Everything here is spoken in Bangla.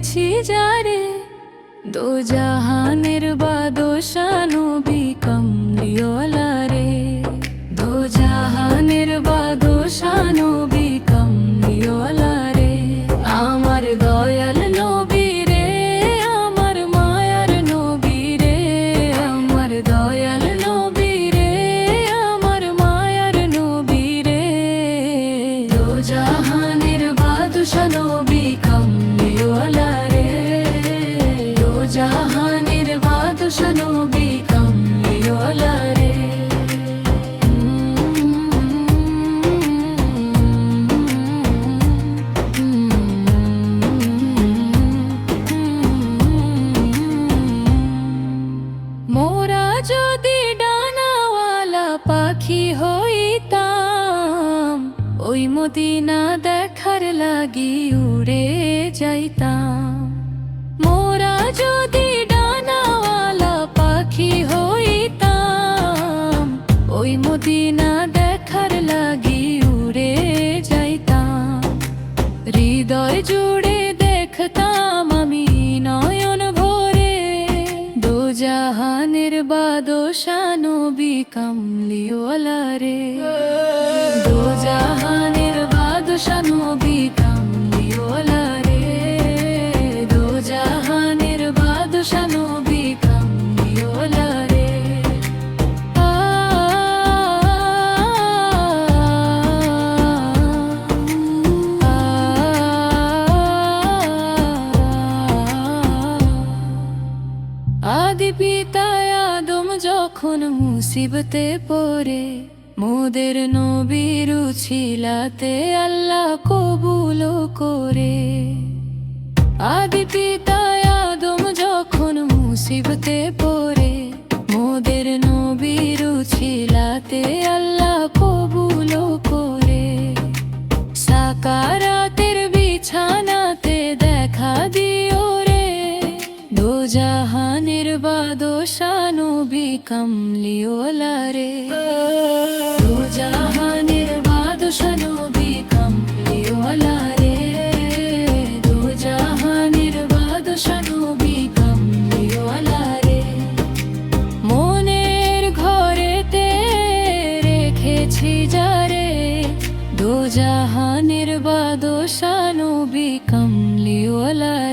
রেখেছি যারে, দো জাহানের বাদশানো বি কমলিওয়ালা রে। দো জাহানের বাদশানো বি কমলিওয়ালা রে। আমার দয়াল নবী রে, আমার মায়ার নবী রে। আমার দয়াল নবী রে, আমার মায়ার নবী রে। দো বাদশা নবী কমলিওয়ালা রে দো জাহানের বাদশা নবী কমলিওয়ালা রে মোরা যদি ডানাওয়ালা পাখি হইতাম ওই মদিনা দেখার লাগি উড়ে যাইতাম। মোরা যদি ডানাওয়ালা পাখি হইতাম, ওই মদিনা দেখার লাগি উড়ে যাইতাম। হৃদয় জুড়ে দেখতাম আমি নয়ন ভরে দো জাহানের বাদশানো বি কমলিওয়ালা রে পিতা আদম যখন মুসিবতে পড়ে, মোদের নবীর ছিলাতে আল্লাহ কবুল করে। আদি পিতা আদম যখন মুসিবতে পড়ে শানু বিকম কমলিওলা রে দু জাহানের বাদশানু বি কমলিওলা রে দু জাহানের বাদশানু বি কমলিওলা রে মনের ঘরেতে রেখেছি যারে দু জাহানের বাদশানু বি কমলিওলা